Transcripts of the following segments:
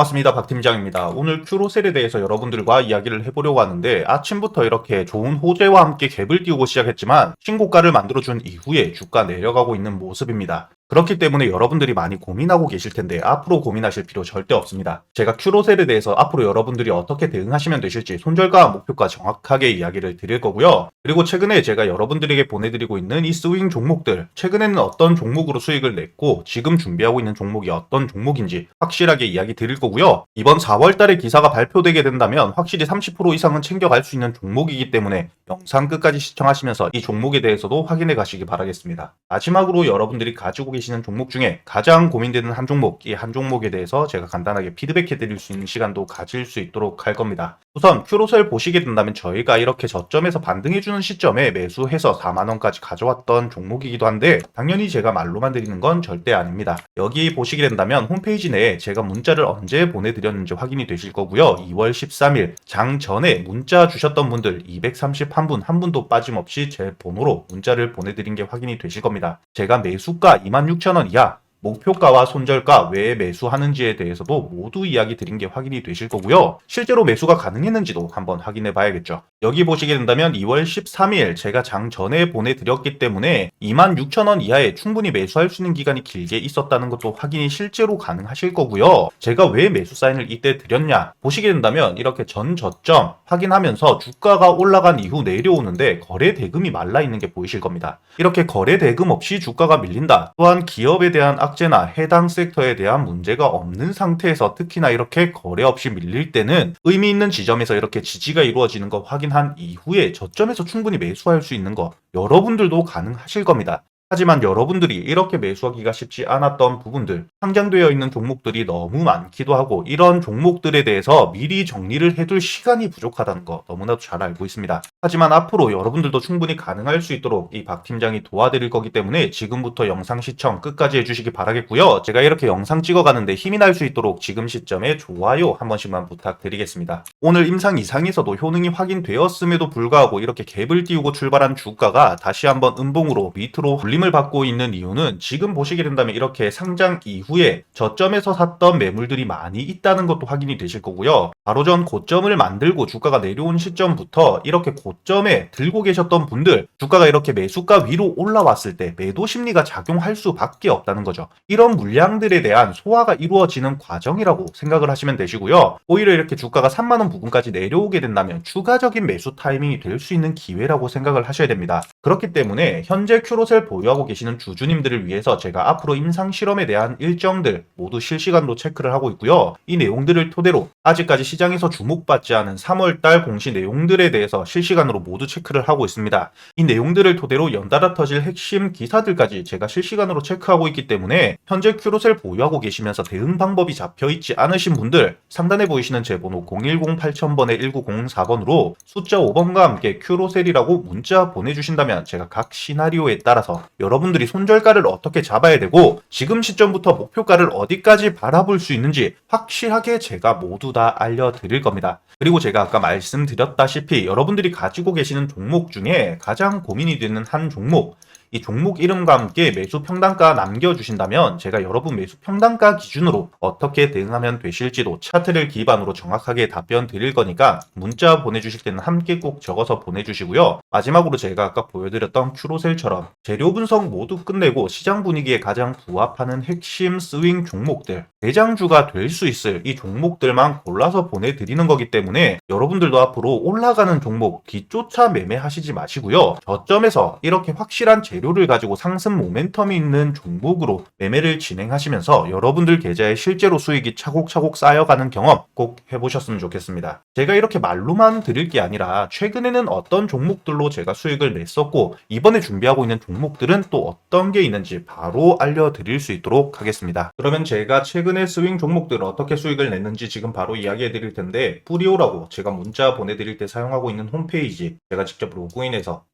반갑습니다. 박 팀장입니다. 오늘 큐로셀에 대해서 여러분들과 이야기를 해보려고 하는데 아침부터 이렇게 좋은 호재와 함께 갭을 띄우고 시작했지만 신고가를 만들어준 이후에 주가 내려가고 있는 모습입니다. 그렇기 때문에 여러분들이 많이 고민하고 계실 텐데 앞으로 고민하실 필요 절대 없습니다. 제가 큐로셀에 대해서 앞으로 여러분들이 어떻게 대응하시면 되실지 손절과 목표가 정확하게 이야기를 드릴 거고요. 그리고 최근에 제가 여러분들에게 보내드리고 있는 이 스윙 종목들 최근에는 어떤 종목으로 수익을 냈고 지금 준비하고 있는 종목이 어떤 종목인지 확실하게 이야기 드릴 거고요. 이번 4월 달에 기사가 발표되게 된다면 확실히 30% 이상은 챙겨갈 수 있는 종목이기 때문에 영상 끝까지 시청하시면서 이 종목에 대해서도 확인해 가시기 바라겠습니다. 마지막으로 여러분들이 가지고 계 시는 종목 중에 가장 고민되는 한 종목, 이 한 종목에 대해서 제가 간단하게 피드백해 드릴 수 있는 시간도 가질 수 있도록 할 겁니다. 우선 큐로셀 보시게 된다면 저희가 이렇게 저점에서 반등해주는 시점에 매수해서 4만원까지 가져왔던 종목이기도 한데 당연히 제가 말로만 드리는 건 절대 아닙니다. 여기 보시게 된다면 홈페이지 내에 제가 문자를 언제 보내드렸는지 확인이 되실 거고요. 2월 13일 장 전에 문자 주셨던 분들 231분 한 분도 빠짐없이 제 번호로 문자를 보내드린 게 확인이 되실 겁니다. 제가 매수가 26,000원 이하 목표가와 손절가 왜 매수하는지에 대해서도 모두 이야기 드린 게 확인이 되실 거고요. 실제로 매수가 가능했는지도 한번 확인해 봐야겠죠. 여기 보시게 된다면 2월 13일 제가 장 전에 보내드렸기 때문에 26,000원 이하에 충분히 매수할 수 있는 기간이 길게 있었다는 것도 확인이 실제로 가능하실 거고요. 제가 왜 매수 사인을 이때 드렸냐 보시게 된다면 이렇게 전 저점 확인하면서 주가가 올라간 이후 내려오는데 거래 대금이 말라 있는 게 보이실 겁니다. 이렇게 거래 대금 없이 주가가 밀린다. 또한 기업에 대한 악 재나 해당 섹터에 대한 문제가 없는 상태에서 특히나 이렇게 거래 없이 밀릴 때는 의미 있는 지점에서 이렇게 지지가 이루어지는 거 확인한 이후에 저점에서 충분히 매수할 수 있는 거 여러분들도 가능하실 겁니다. 하지만 여러분들이 이렇게 매수하기가 쉽지 않았던 부분들, 상장되어 있는 종목들이 너무 많기도 하고 이런 종목들에 대해서 미리 정리를 해둘 시간이 부족하다는 거 너무나도 잘 알고 있습니다. 하지만 앞으로 여러분들도 충분히 가능할 수 있도록 이 박 팀장이 도와드릴 거기 때문에 지금부터 영상 시청 끝까지 해주시기 바라겠고요. 제가 이렇게 영상 찍어가는데 힘이 날 수 있도록 지금 시점에 좋아요 한 번씩만 부탁드리겠습니다. 오늘 임상 이상에서도 효능이 확인되었음에도 불구하고 이렇게 갭을 띄우고 출발한 주가가 다시 한번 음봉으로 밑으로 불림 을 받고 있는 이유는 지금 보시게 된다면 이렇게 상장 이후에 저점에서 샀던 매물들이 많이 있다는 것도 확인이 되실 거고요. 바로 전 고점을 만들고 주가가 내려온 시점부터 이렇게 고점에 들고 계셨던 분들 주가가 이렇게 매수가 위로 올라왔을 때 매도 심리가 작용할 수밖에 없다는 거죠. 이런 물량들에 대한 소화가 이루어지는 과정이라고 생각을 하시면 되시고요. 오히려 이렇게 주가가 3만 원 부근까지 내려오게 된다면 추가적인 매수 타이밍이 될 수 있는 기회라고 생각을 하셔야 됩니다. 그렇기 때문에 현재 큐로셀 보유 하고 계시는 주주님들을 위해서 제가 앞으로 임상 실험에 대한 일정들 모두 실시간으로 체크를 하고 있고요. 이 내용들을 토대로 아직까지 시장에서 주목받지 않은 3월달 공시 내용들에 대해서 실시간으로 모두 체크를 하고 있습니다. 이 내용들을 토대로 연달아 터질 핵심 기사들까지 제가 실시간으로 체크하고 있기 때문에 현재 큐로셀 보유하고 계시면서 대응 방법이 잡혀 있지 않으신 분들 상단에 보이시는 제 번호 010-8000번에 1904번으로 숫자 5번과 함께 큐로셀이라고 문자 보내주신다면 제가 각 시나리오에 따라서 여러분들이 손절가를 어떻게 잡아야 되고 지금 시점부터 목표가를 어디까지 바라볼 수 있는지 확실하게 제가 모두 다 알려드릴 겁니다. 그리고 제가 아까 말씀드렸다시피 여러분들이 가지고 계시는 종목 중에 가장 고민이 되는 한 종목 이 종목 이름과 함께 매수 평단가 남겨주신다면 제가 여러분 매수 평단가 기준으로 어떻게 대응하면 되실지도 차트를 기반으로 정확하게 답변 드릴 거니까 문자 보내주실 때는 함께 꼭 적어서 보내주시고요. 마지막으로 제가 아까 보여드렸던 큐로셀처럼 재료 분석 모두 끝내고 시장 분위기에 가장 부합하는 핵심 스윙 종목들 대장주가 될 수 있을 이 종목들만 골라서 보내드리는 거기 때문에 여러분들도 앞으로 올라가는 종목 뒤쫓아 매매하시지 마시고요. 저점에서 이렇게 확실한 재료를 가지고 상승 모멘텀이 있는 종목으로 매매를 진행하시면서 여러분들 계좌에 실제로 수익이 차곡차곡 쌓여가는 경험 꼭 해보셨으면 좋겠습니다. 제가 이렇게 말로만 드릴 게 아니라 최근에는 어떤 종목들로 제가 수익을 냈었고 이번에 준비하고 있는 종목들은 또 어떤 게 있는지 바로 알려드릴 수 있도록 하겠습니다. 그러면 제가 최근에 스윙 종목들 어떻게 수익을 냈는지 지금 바로 이야기해 드릴 텐데 뿌리오라고 제가 문자 보내드릴 때 사용하고 있는 홈페이지 제가 직접 로그인해서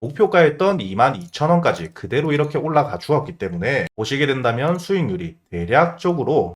목표가였던 22,000원까지 그대로 이렇게 올라가 주었기 때문에 보시게 된다면 수익률이 대략적으로